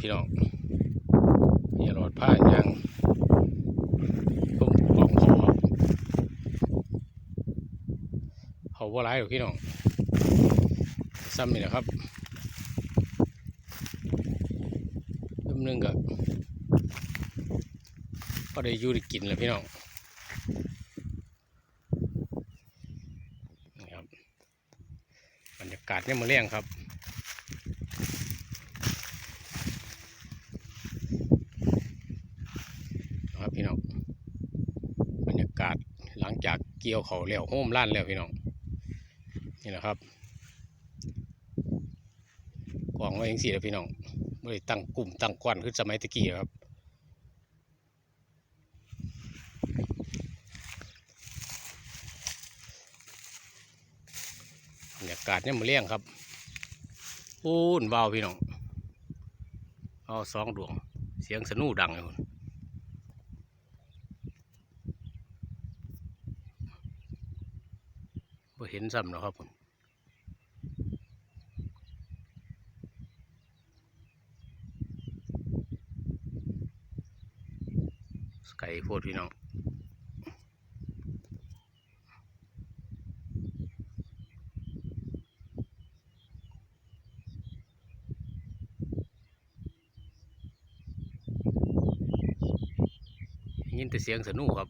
พี่น้องอย่าหลอดผ้าอยังต้มกล่องขาครับเขาว่าร้ายหรอกพี่น้องซ้ำนี่แหละครับเริ่มนึงก็พอได้ยู่ได้กินแล้วพี่น้องนี่ครับบรรยากาศเนี่ยมาเลี้ยงครับพี่น้องบรรยากาศหลังจาก เกี่ยวเขาแล้วโฮมล้านแล้วพี่น้องนี่แหละครับกองไว้ยังสี่แล้วพี่น้องไม่ได้ตั้งกลุ่มตั้งกวนขึ้นสมัยตะกี้ครับบรรยากาศเนี่ยมาเลี้ยงครับปูนเบาพี่น้องเอาสองดวง เสียงสนู่ดังเลยคุณ บ่เห็นซ้ำหรอกครับผมไก่โพดพี่น้องยินแต่เสียงสนุกครับ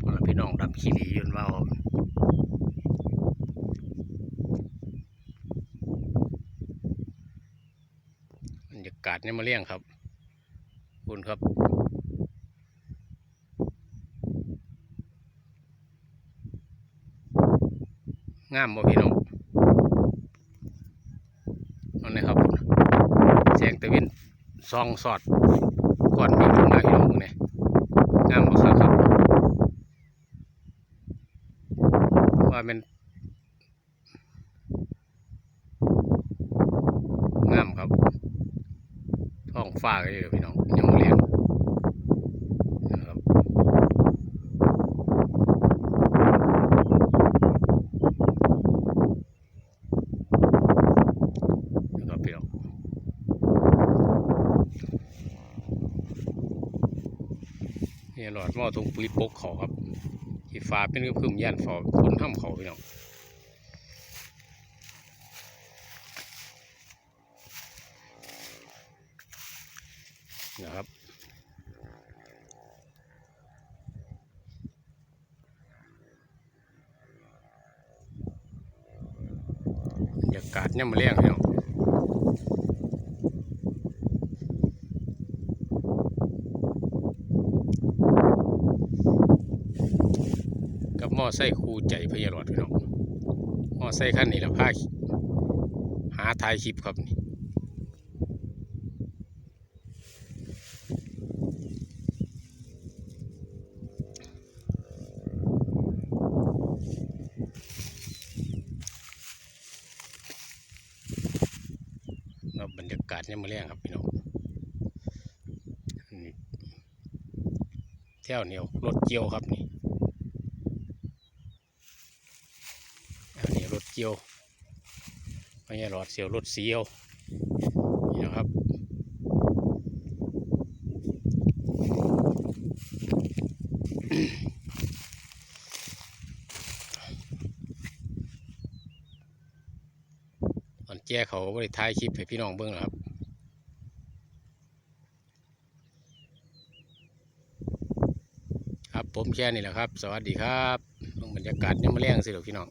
พวกเราพี่น้องดำ ขี้หลียนว่าเอาบรรยากาศเนี่ยมาเลี้ยงครับคุณครับงามบ่พี่น้องนั่นนะครับแสงตะเวนซองสอดก่อนมีลงมาพี่น้องเนี่ยงามบ่ครับครับ ว่าเป็นงามครับ ท้องฟ้าก็เลยพี่น้องยังเรียนนะครับนะครับพี่น้องนี่หลอดหม้อตรงปุ๋ยปกเขาครับ ที่ฟ้าเป็นก็พึ่มย่านฝอคนห้ำเขาพี่น้องนะครับบรรยากาศเนี่ยมาเลี้ยงพี่น้อง กับหม้อไส้คูใจพญาลอดพี่น้องหม้อไส้ขั้นนี้ละพาหาถ่ายคลิปครับนี่ครับรรยากาศเนี่ยมาเลี้ยงครับพี่น้องนี่เที่ยวเหนียวรถเกี่ยวครับนี่ อันนี้รถ เกียวไม่ใช่รถเสียวรถเสียวนี่นะครับตอนแจ้เขาบริท้ายคลิปให้พี่น้องเบิ้งนะครับครับผมแค่นี้แหละครับ สวัสดีครับลงบรรยากาศยังมาเลี้ยงสิหรอกพี่น้อง